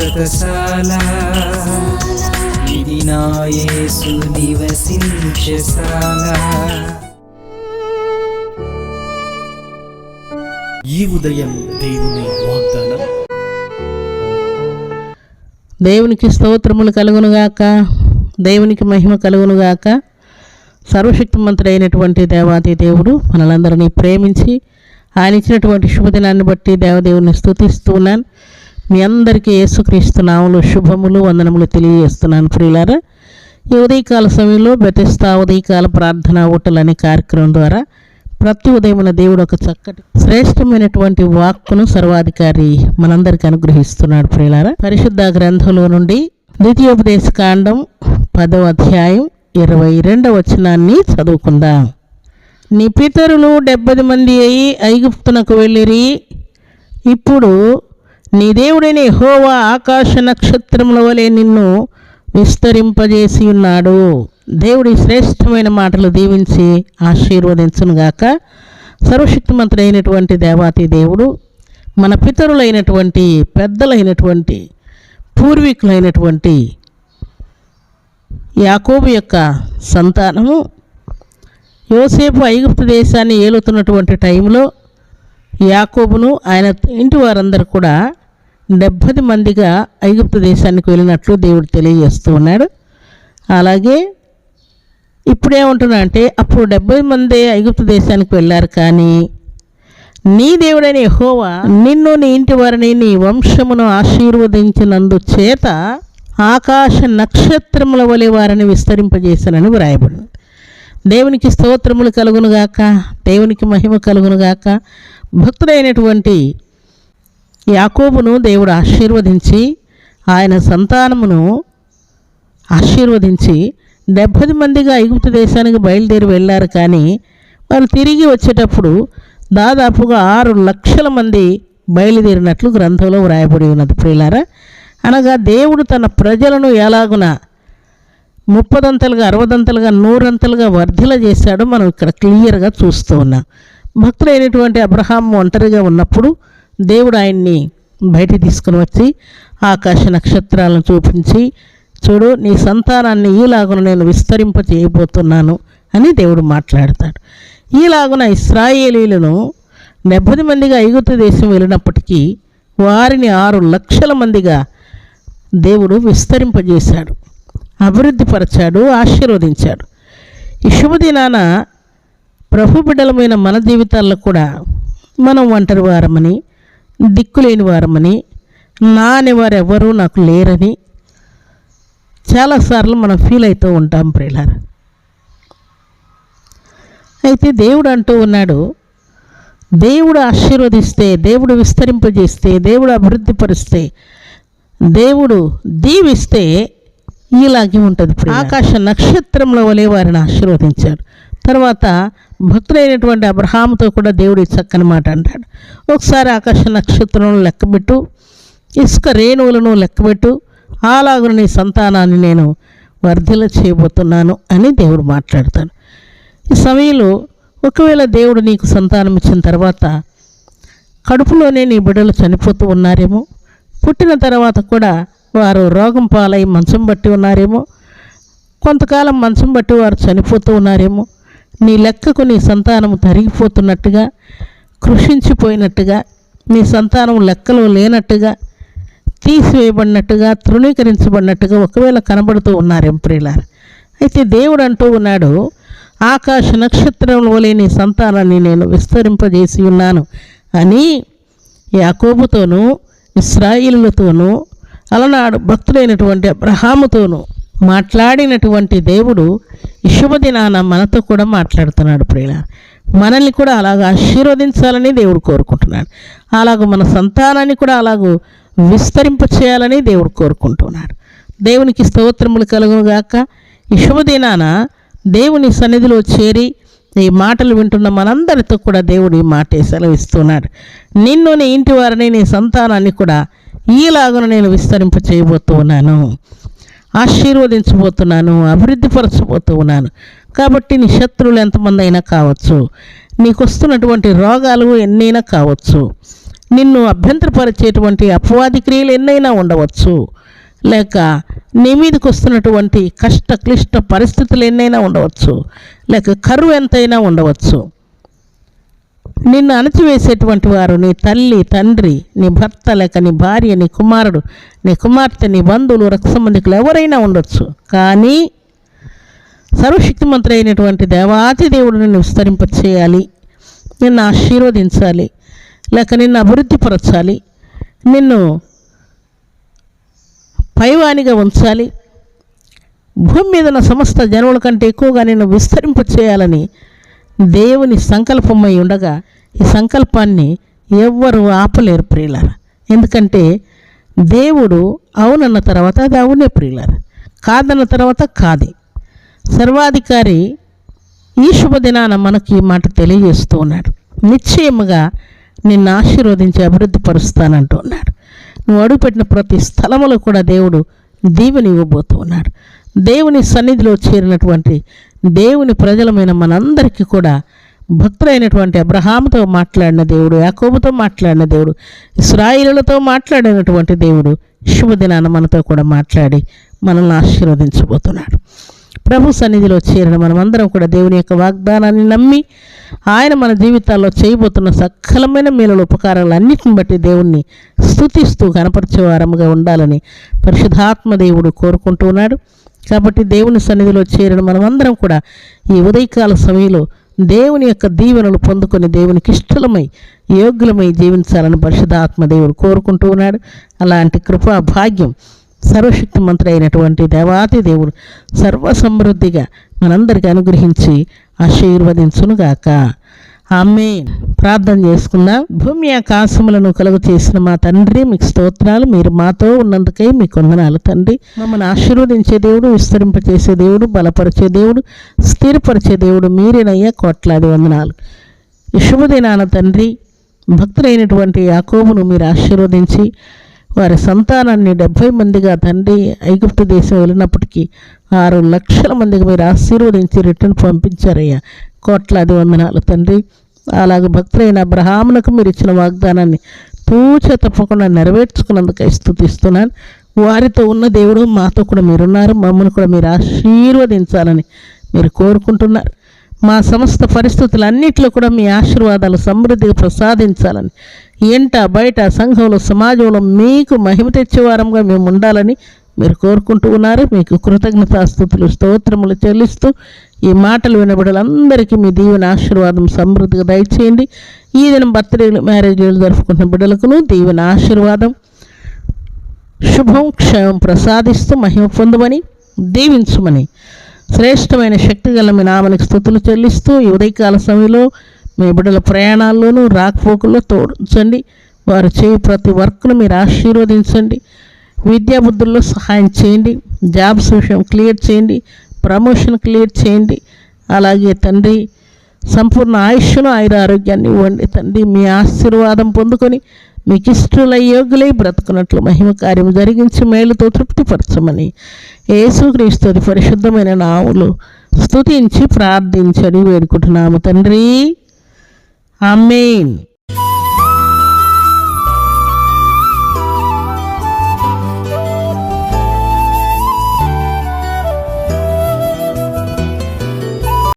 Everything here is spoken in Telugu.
శాశ్వతశాల ఇది నా యేసు నివసించశాల ఈ ఉదయం దేవుని వాగ్దానం. దేవునికి స్తోత్రములు కలుగునుగాక దేవునికి మహిమ కలుగునుగాక సర్వశక్తిమంతుడైనటువంటి దేవాది దేవుడు మనలందరినీ ప్రేమించి ఆయన ఇచ్చినటువంటి శుభదినాన్ని బట్టి దేవదేవుని స్తుతిస్తున్నాను మీ అందరికీ యేసుక్రీస్తు నామములు శుభములు వందనములు తెలియజేస్తున్నాను ప్రియులారా. ఈ ఉదయకాల సమయంలో బెతెస్తా ఉదయకాల ప్రార్థన ఓటలు అనే కార్యక్రమం ద్వారా ప్రతి ఉదయమున దేవుడు ఒక చక్కటి శ్రేష్టమైనటువంటి వాక్కును సర్వాధికారి మనందరికి అనుగ్రహిస్తున్నాడు ప్రియులారా. పరిశుద్ధ గ్రంథంలో నుండి ద్వితీయోపదేశ కాండం పదవ అధ్యాయం ఇరవై రెండవ వచనాన్ని చదువుకుందాం. నీ పితరులు డెబ్బది మంది అయి ఐగుప్తునకు వెళ్ళిరి. ఇప్పుడు నీ దేవుడైన హోవా ఆకాశ నక్షత్రముల వలె నిన్ను విస్తరింపజేసి ఉన్నాడు. దేవుడి శ్రేష్టమైన మాటలు దీవించి ఆశీర్వదించునుగాక సర్వశక్తిమంతుడైనటువంటి దేవాతి దేవుడు మన పితరులైనటువంటి పెద్దలైనటువంటి పూర్వీకులైనటువంటి యాకోబు యొక్క సంతానము యోసేపు ఐగుప్తు దేశాన్ని ఏలుతున్నటువంటి టైంలో యాకోబును ఆయన ఇంటి వారందరూ కూడా డెబ్బది మందిగా ఐగుప్తు దేశానికి వెళ్ళినట్లు దేవుడు తెలియజేస్తూ ఉన్నాడు. అలాగే ఇప్పుడేముంటున్నా అంటే అప్పుడు డెబ్బై మంది ఐగుప్తు దేశానికి వెళ్ళారు కానీ నీ దేవుడైన హోవా నిన్ను నీ ఇంటి వారిని నీ వంశమును ఆశీర్వదించినందు చేత ఆకాశ నక్షత్రముల వలె వారిని విస్తరింపజేశానని వ్రాయబడింది. దేవునికి స్తోత్రములు కలుగునుగాక దేవునికి మహిమ కలుగునుగాక భక్తుడైనటువంటి యాకోబును దేవుడు ఆశీర్వదించి ఆయన సంతానమును ఆశీర్వదించి డెబ్బది మందిగా ఐగుప్తు దేశానికి బయలుదేరి వెళ్ళారు. కానీ వారు తిరిగి వచ్చేటప్పుడు దాదాపుగా ఆరు లక్షల మంది బయలుదేరినట్లు గ్రంథంలో వ్రాయబడి ఉన్నది. ప్రియులారా అనగా దేవుడు తన ప్రజలను ఎలాగున ముప్పదంతలుగా అరవదంతలుగా నూరంతలుగా వర్ధిల చేశాడో మనం ఇక్కడ క్లియర్గా చూస్తూ ఉన్నాం. భక్తులైనటువంటి అబ్రహాం ఒంటరిగా ఉన్నప్పుడు దేవుడు ఆయన్ని బయటికి తీసుకుని వచ్చి ఆకాశ నక్షత్రాలను చూపించి చూడు నీ సంతానాన్ని ఈలాగున నేను విస్తరింప చేయబోతున్నాను అని దేవుడు మాట్లాడతాడు. ఈలాగున ఇస్రాయేలీలను డెబ్బది మందిగా ఐగుప్తు దేశం వెళ్ళినప్పటికీ వారిని ఆరు లక్షల మందిగా దేవుడు విస్తరింపజేశాడు. అభివృద్ధిపరచాడు ఆశీర్వదించాడు. ఈ శుభదినాన ప్రభు బిడ్డలమైన మన జీవితాల్లో కూడా మనం ఒంటరి వారమని దిక్కులేని వారమని నా అనేవారు ఎవరూ నాకు లేరని చాలాసార్లు మనం ఫీల్ అవుతూ ఉంటాం ప్రియులారా. అయితే దేవుడు అంటూ ఉన్నాడు దేవుడు ఆశీర్వదిస్తే దేవుడు విస్తరింపజేస్తే దేవుడు అభివృద్ధిపరిస్తే దేవుడు దీవిస్తే ఇలాగే ఉంటుంది ఆకాశ నక్షత్రంలో వలె వారిని ఆశీర్వదించాడు. తర్వాత భక్తుడైనటువంటి అబ్రహాముతో కూడా దేవుడు చక్కని మాట అంటాడు. ఒకసారి ఆకాశ నక్షత్రంలో లెక్కబెట్టు ఇసుక రేణువులను లెక్కబెట్టు అలాగున నీ సంతానాన్ని నేను వర్ధిల చేయబోతున్నాను అని దేవుడు మాట్లాడతాడు. ఈ సమయంలో ఒకవేళ దేవుడు నీకు సంతానం ఇచ్చిన తర్వాత కడుపులోనే నీ బిడ్డలు చనిపోతూ ఉన్నారేమో పుట్టిన తర్వాత కూడా వారు రోగం పాలై మంచం బట్టి ఉన్నారేమో కొంతకాలం మంచం బట్టి వారు చనిపోతూ ఉన్నారేమో నీ లెక్కకు నీ సంతానం తరిగిపోతున్నట్టుగా కృషించిపోయినట్టుగా నీ సంతానం లెక్కలో లేనట్టుగా తీసివేయబడినట్టుగా తృణీకరించబడినట్టుగా ఒకవేళ కనబడుతూ ఉన్నారు ప్రియులారు? అయితే దేవుడు అంటూ ఉన్నాడు ఆకాశ నక్షత్రం వలె నీ సంతానాన్ని నేను విస్తరింపజేసి ఉన్నాను అని యాకోబుతోనూ ఇస్రాయిలతోనూ అలనాడు భక్తులైనటువంటి అబ్రహాముతోనూ మాట్లాడినటువంటి దేవుడు శుభదినాన మనతో కూడా మాట్లాడుతున్నాడు ప్రియుల. మనల్ని కూడా అలాగ ఆశీర్వదించాలని దేవుడు కోరుకుంటున్నాడు. అలాగ మన సంతానాన్ని కూడా అలాగూ విస్తరింప చేయాలని దేవుడు కోరుకుంటున్నాడు. దేవునికి స్తోత్రములు కలుగుగాక ఈ శుభదినాన దేవుని సన్నిధిలో చేరి ఈ మాటలు వింటున్న మనందరితో కూడా దేవుడు ఈ మాట సెలవిస్తున్నాడు. నిన్ను నీ ఇంటి వారిని నీ సంతానాన్ని కూడా ఈలాగున నేను విస్తరింప చేయబోతున్నాను. ఆశీర్వదించబోతున్నాను అభివృద్ధిపరచబోతూ ఉన్నాను కాబట్టి నీ శత్రువులు ఎంతమంది అయినా కావచ్చు నీకు వస్తున్నటువంటి రోగాలు ఎన్నైనా కావచ్చు నిన్ను అభ్యంతరపరిచేటువంటి అపవాది క్రియలు ఎన్నైనా ఉండవచ్చు. లేక నీ మీదకి వస్తున్నటువంటి కష్ట క్లిష్ట పరిస్థితులు ఎన్నైనా ఉండవచ్చు. లేక కరువు ఎంతైనా ఉండవచ్చు. నిన్ను అణచివేసేటువంటి వారు నీ తల్లి తండ్రి నీ భర్త లేక నీ భార్య నీ కుమారుడు నీ కుమార్తె నీ బంధువులు రక్త సంబంధికులు ఎవరైనా ఉండొచ్చు. కానీ సర్వశక్తిమంతుడు అయినటువంటి దేవాతి దేవుడు నిన్ను విస్తరింపచేయాలి. నిన్ను ఆశీర్వదించాలి. లేక నిన్ను అభివృద్ధిపరచాలి. నిన్ను పైవానిగా ఉంచాలి. భూమి మీద ఉన్న సమస్త జనముల కంటే ఎక్కువగా నిన్ను విస్తరింప చేయాలని దేవుని సంకల్పమై ఉండగా ఈ సంకల్పాన్ని ఎవ్వరు ఆపలేరు ప్రియులారు. ఎందుకంటే దేవుడు అవునన్న తర్వాత అది అవునే ప్రియులారు. కాదన్న తర్వాత కాదే. సర్వాధికారి ఈ శుభదినాన మనకి ఈ మాట తెలియజేస్తూ ఉన్నాడు. నిశ్చయముగా నిన్ను ఆశీర్వదించి అభివృద్ధి పరుస్తానంటూ ఉన్నాడు. నువ్వు అడుగుపెట్టిన ప్రతి స్థలములో కూడా దేవుడు దీవెని ఇవ్వబోతూ ఉన్నాడు. దేవుని సన్నిధిలో చేరినటువంటి దేవుని ప్రజలమైన మనందరికీ కూడా భక్తులైనటువంటి అబ్రహాముతో మాట్లాడిన దేవుడు యాకోబుతో మాట్లాడిన దేవుడు ఇస్రాయిలతో మాట్లాడినటువంటి దేవుడు శుభదినాన మనతో కూడా మాట్లాడి మనల్ని ఆశీర్వదించబోతున్నాడు. ప్రభు సన్నిధిలో చేరిన మనమందరం కూడా దేవుని యొక్క వాగ్దానాన్ని నమ్మి ఆయన మన జీవితాల్లో చేయబోతున్న సకలమైన మేలుల ఉపకారాలన్నిటిని బట్టి దేవుణ్ణి స్తుతిస్తూ కనపరిచేవారముగా ఉండాలని పరిశుధాత్మ దేవుడు కోరుకుంటూ ఉన్నాడు. కాబట్టి దేవుని సన్నిధిలో చేరిన మనమందరం కూడా ఈ ఉదయకాల సమయంలో దేవుని యొక్క దీవెనలు పొందుకొని దేవునికి ఇష్టలమై యోగ్యులమై జీవించాలని పరిశుధాత్మ దేవుడు కోరుకుంటూ ఉన్నాడు. అలాంటి కృపా భాగ్యం సర్వశక్తి మంత్రి అయినటువంటి దేవాతి దేవుడు సర్వసమృద్ధిగా మనందరికీ అనుగ్రహించి ఆశీర్వదించునుగాక. ఆమె ప్రార్థన చేసుకుందాం. భూమి ఆకాశములను కలుగు చేసిన మా తండ్రి మీకు స్తోత్రాలు. మీరు మాతో ఉన్నందుకై మీకు వందనాలు తండ్రి. మమ్మల్ని ఆశీర్వదించే దేవుడు విస్తరింపచేసే దేవుడు బలపరిచే దేవుడు స్థిరపరిచే దేవుడు మీరేనయ్యా. కోట్లాది వందనాలు. ఈ శుభదినాన తండ్రి భక్తులైనటువంటి యాకోబును మీరు ఆశీర్వదించి వారి సంతానాన్ని డెబ్భై మందిగా తండ్రి ఐగుప్తు దేశం వెళ్ళినప్పటికీ ఆరు లక్షల మందికి మీరు ఆశీర్వదించి రిటర్న్ పంపించారయ్యా. కోట్లాది వందనాలు తండ్రి. అలాగే భక్తులైన అబ్రహామునకు మీరు ఇచ్చిన వాగ్దానాన్ని తూచ తప్పకుండా నెరవేర్చుకున్నందుకై స్థుతిస్తున్నాను. వారితో ఉన్న దేవుడు మాతో కూడా మీరున్నారు. మమ్మల్ని కూడా మీరు ఆశీర్వదించాలని మీరు కోరుకుంటున్నారు. మా సమస్త పరిస్థితులన్నింటిలో కూడా మీ ఆశీర్వాదాలు సమృద్ధిగా ప్రసాదించాలని ఎంట బయట సంఘంలో సమాజంలో మీకు మహిమ తెచ్చేవారంగా మేము ఉండాలని మీరు కోరుకుంటూ ఉన్నారు. మీకు కృతజ్ఞతాస్థుతులు స్తోత్రములు చెల్లిస్తూ ఈ మాటలు వినబడలందరికీ మీ దీవెన ఆశీర్వాదం సమృద్ధిగా దయచేయండి. ఈ దినం బర్త్డేలు మ్యారేజీలు జరుపుకుంటున్న బిడ్డలకును దీవెన ఆశీర్వాదం శుభం క్షయం ప్రసాదిస్తూ మహిమ పొందమని దీవించమని శ్రేష్టమైన శక్తి గల మీ నామనికి స్థుతులు చెల్లిస్తూ ఈ ఉదయకాల సమయంలో మీ బిడ్డల ప్రయాణాల్లోనూ రాకపోకల్లో తోడించండి. వారు చేయి ప్రతి వర్క్ను మీరు ఆశీర్వదించండి. విద్యాబుద్ధుల్లో సహాయం చేయండి. జాబ్స్ విషయం క్లియర్ చేయండి. ప్రమోషన్ క్లియర్ చేయండి. అలాగే తండ్రి సంపూర్ణ ఆయుష్ను ఆయుర ఆరోగ్యాన్ని ఇవ్వండి. తండ్రి మీ ఆశీర్వాదం పొందుకొని మీకు ఇష్టల యోగులై బ్రతుకున్నట్లు మహిమ కార్యం జరిగించి మేలుతో తృప్తిపరచమని యేసుక్రీస్తుది పరిశుద్ధమైన నావులు స్తుతించి ప్రార్థించని వేడుకుంటున్నాము. తండ్రి అమ్మేన్